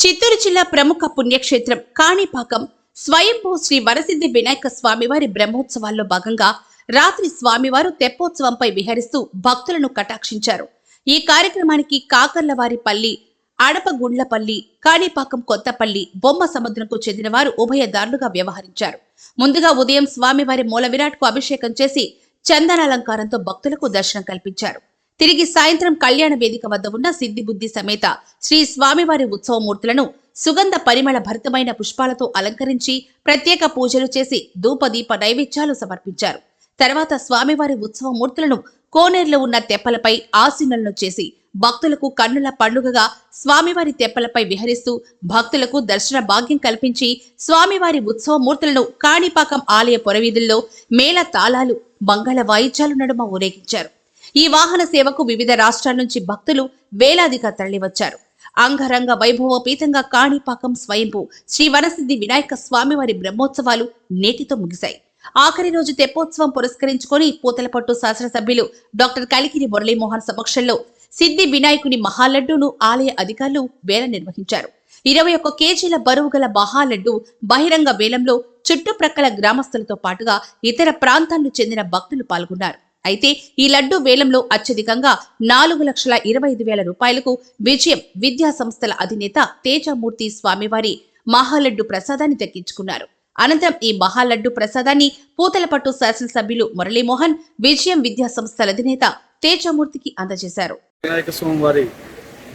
చిత్తూరు జిల్లా ప్రముఖ పుణ్యక్షేత్రం కాణిపాకం. స్వయంభూ శ్రీ వరసిద్ధి వినాయక స్వామివారి బ్రహ్మోత్సవాల్లో భాగంగా రాత్రి స్వామివారు తెప్పోత్సవంపై విహరిస్తూ భక్తులను కటాక్షించారు. ఈ కార్యక్రమానికి కాకర్లవారిపల్లి అడపగుండ్లపల్లి కాణిపాకం కొత్తపల్లి బొమ్మ సముద్రంకు చెందిన వారు ఉభయదారులుగా వ్యవహరించారు. ముందుగా ఉదయం స్వామివారి మూల విరాట్కు అభిషేకం చేసి చందనాలంకారంతో భక్తులకు దర్శనం కల్పించారు. తిరిగి సాయంత్రం కళ్యాణ వేదిక వద్ద ఉన్న సిద్ధి బుద్ధి సమేత శ్రీ స్వామివారి ఉత్సవమూర్తులను సుగంధ పరిమళ భరితమైన పుష్పాలతో అలంకరించి ప్రత్యేక పూజలు చేసి ధూపదీప నైవేద్యాలు సమర్పించారు. తర్వాత స్వామివారి ఉత్సవమూర్తులను కోనేరులో ఉన్న తెప్పలపై ఆసీనలను చేసి భక్తులకు కన్నుల పండుగగా స్వామివారి తెప్పలపై విహరిస్తూ భక్తులకు దర్శన భాగ్యం కల్పించి స్వామివారి ఉత్సవమూర్తులను కాణిపాకం ఆలయ పొరవీధుల్లో మేళ తాళాలు మంగళ వాయిద్యాలు నడుమ ఊరేగించారు. ఈ వాహన సేవకు వివిధ రాష్ట్రాల నుంచి భక్తులు వేలాదిగా తరలివచ్చారు. అంగరంగ వైభవపీతంగా కాణిపాకం స్వయంభూ శ్రీ వనసిద్ధి వినాయక స్వామివారి బ్రహ్మోత్సవాలు నేటితో ముగిశాయి. ఆఖరి రోజు తెప్పోత్సవం పురస్కరించుకొని పూతలపట్టు శాసనసభ్యులు డాక్టర్ కలికిరి మురళీమోహన్ సమక్షంలో సిద్ధి వినాయకుని మహాలడ్డును ఆలయ అధికారులు వేల నిర్వహించారు. ఇరవై ఒక్క కేజీల బరువు గల మహాలడ్డు బహిరంగ వేలంలో చుట్టుప్రక్కల గ్రామస్తులతో పాటుగా ఇతర ప్రాంతాలకు చెందిన భక్తులు పాల్గొన్నారు. అయితే ఈ లడ్డు వేలంలో అత్యధికంగా నాలుగు లక్షల ఇరవై ఐదు వేల రూపాయలకు విజయం విద్యా సంస్థల అధినేత తేజమూర్తి స్వామివారి మహాలడ్డు ప్రసాదాన్ని దక్కించుకున్నారు. అనంతరం ఈ మహాలడ్డు ప్రసాదాన్ని పూతలపట్టు శాసనసభ్యులు మురళీమోహన్ విజయం విద్యా సంస్థల అధినేత తేజమూర్తికి అందజేశారు. వినాయక స్వామి వారి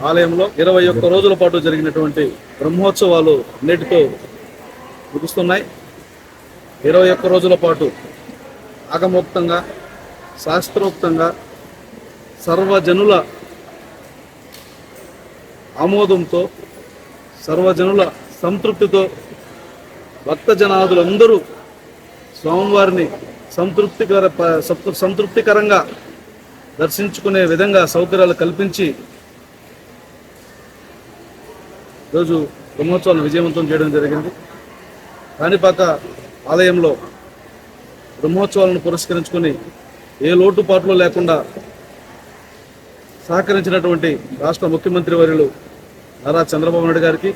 ఆలయంలో ఇరవై ఒక్క రోజుల పాటు జరిగినటువంటి బ్రహ్మోత్సవాలు నేటితో ముగుస్తున్నాయి. ఇరవై ఒక్క రోజుల పాటు ఆగమోక్తంగా శాస్త్రోక్తంగా సర్వజనుల ఆమోదంతో సర్వజనుల సంతృప్తితో భక్తజనాదులందరూ స్వామివారిని సంతృప్తికర సంతృప్తికరంగా దర్శించుకునే విధంగా సౌకర్యాలు కల్పించి ఈరోజు బ్రహ్మోత్సవాలను విజయవంతం చేయడం జరిగింది. కాణిపాక ఆలయంలో బ్రహ్మోత్సవాలను పురస్కరించుకొని ఏ లోటుపాట్లు లేకుండా సహకరించినటువంటి రాష్ట్ర ముఖ్యమంత్రి వర్యులు నారా చంద్రబాబు నాయుడు గారికి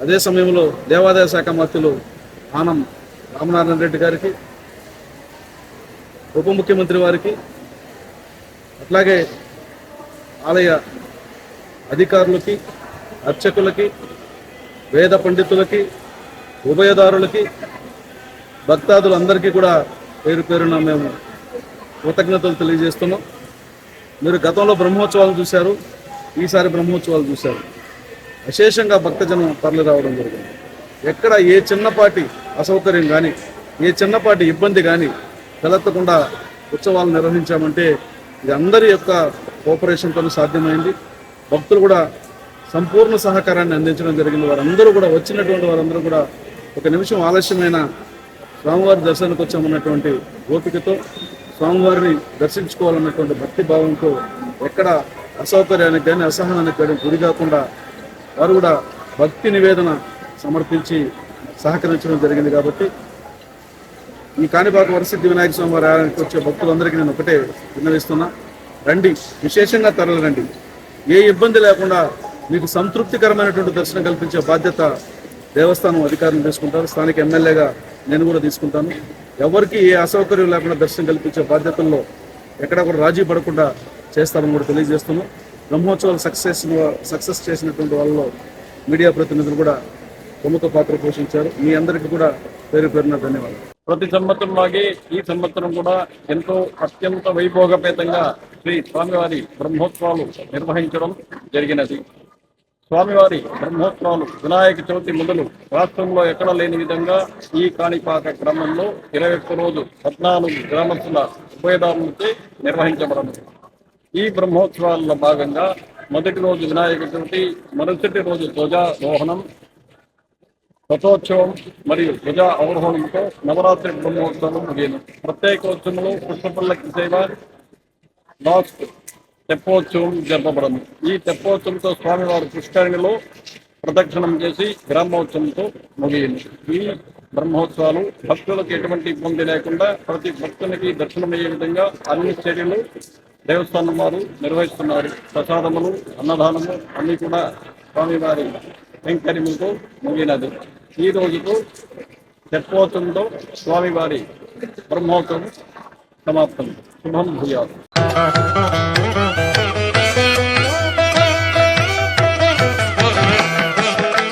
అదే సమయంలో దేవాదాయ శాఖ మంత్రులు ఆనం రామనారాయణ రెడ్డి గారికి ఉప ముఖ్యమంత్రి వారికి అట్లాగే ఆలయ అధికారులకి అర్చకులకి వేద పండితులకి ఉభయదారులకి భక్తాదులందరికీ కూడా పేరు పేరున మేము కృతజ్ఞతలు తెలియజేస్తున్నాం. మీరు గతంలో బ్రహ్మోత్సవాలు చూశారు ఈసారి బ్రహ్మోత్సవాలు చూశారు. విశేషంగా భక్తజనం తరలి రావడం జరిగింది. ఎక్కడ ఏ చిన్నపాటి అసౌకర్యం కానీ ఏ చిన్నపాటి ఇబ్బంది కానీ తలెత్తకుండా ఉత్సవాలు నిర్వహించామంటే ఇది అందరి యొక్క కోఆపరేషన్తో సాధ్యమైంది. భక్తులు కూడా సంపూర్ణ సహకారాన్ని అందించడం జరిగింది. వారందరూ కూడా వచ్చినటువంటి వారందరూ కూడా ఒక నిమిషం ఆలస్యమైన స్వామివారి దర్శనానికి వచ్చామన్నటువంటి ఓపికతో స్వామివారిని దర్శించుకోవాలన్నటువంటి భక్తి భావంతో ఎక్కడ అసౌకర్యానికి కానీ అసహనానికి కానీ గురి కాకుండా వారు కూడా భక్తి నివేదన సమర్పించి సహకరించడం జరిగింది కాబట్టి ఈ కాణిపాక వరసిద్ధి వినాయక స్వామి వారి ఆలయానికి వచ్చే భక్తులందరికీ నేను ఒకటే విన్నవిస్తున్నా. రండి విశేషంగా తరలి రండి ఏ ఇబ్బంది లేకుండా మీకు సంతృప్తికరమైనటువంటి దర్శనం కల్పించే బాధ్యత దేవస్థానం అధికారులు తీసుకుంటారు. స్థానిక ఎమ్మెల్యేగా నేను కూడా తీసుకుంటాను. ఎవరికి ఏ అసౌకర్యం లేకుండా దర్శనం కల్పించే బాధ్యతల్లో ఎక్కడ కూడా రాజీ పడకుండా చేస్తామని కూడా తెలియజేస్తున్నాం. బ్రహ్మోత్సవాలు సక్సెస్ సక్సెస్ చేసినటువంటి వాళ్ళలో మీడియా ప్రతినిధులు కూడా ప్రముఖ పాత్ర పోషించారు. మీ అందరికీ కూడా పేరు పేరున ధన్యవాదాలు. ప్రతి సంవత్సరం లాగే ఈ సంవత్సరం కూడా ఎంతో అత్యంత వైభోగపేతంగా శ్రీ స్వామివారి బ్రహ్మోత్సవాలు నిర్వహించడం జరిగినది. స్వామివారి బ్రహ్మోత్సవాలు వినాయక చవితి మొదలు రాష్ట్రంలో ఎక్కడ లేని విధంగా ఈ కాణిపాక గ్రామంలో ఇరవై ఒక్క రోజు పద్నాలుగు గ్రామస్తుల ఉభయదారులచే నిర్వహించబడదు ఈ బ్రహ్మోత్సవాల్లో భాగంగా మొదటి రోజు వినాయక చవితి మరుసటి రోజు ధ్వజారోహణం రథోత్సవం మరియు ధ్వజ అవరోహణంతో నవరాత్రి బ్రహ్మోత్సవం ముగియను ప్రత్యేకోత్సవంలో పుష్పపల్లకి సేవ లాస్ట్ తెప్పోత్సవం జరపబడము ఈ తెప్పోత్సవంతో స్వామివారి పుష్కరిణిలో ప్రదక్షిణం చేసి గ్రామోత్సవంతో ముగియను ఈ బ్రహ్మోత్సవాలు భక్తులకు ఎటువంటి ఇబ్బంది లేకుండా ప్రతి భక్తునికి దర్శనమయ్యే విధంగా అన్ని చర్యలు దేవస్థానం వారు నిర్వహిస్తున్నారు. ప్రసాదములు అన్నదానము అన్నీ కూడా స్వామివారి వెంకరిముతో ముగినది. ఈ రోజుతో తెప్పోత్సవంతో స్వామివారి బ్రహ్మోత్సవం సమాప్తం. శుభం భూయాలు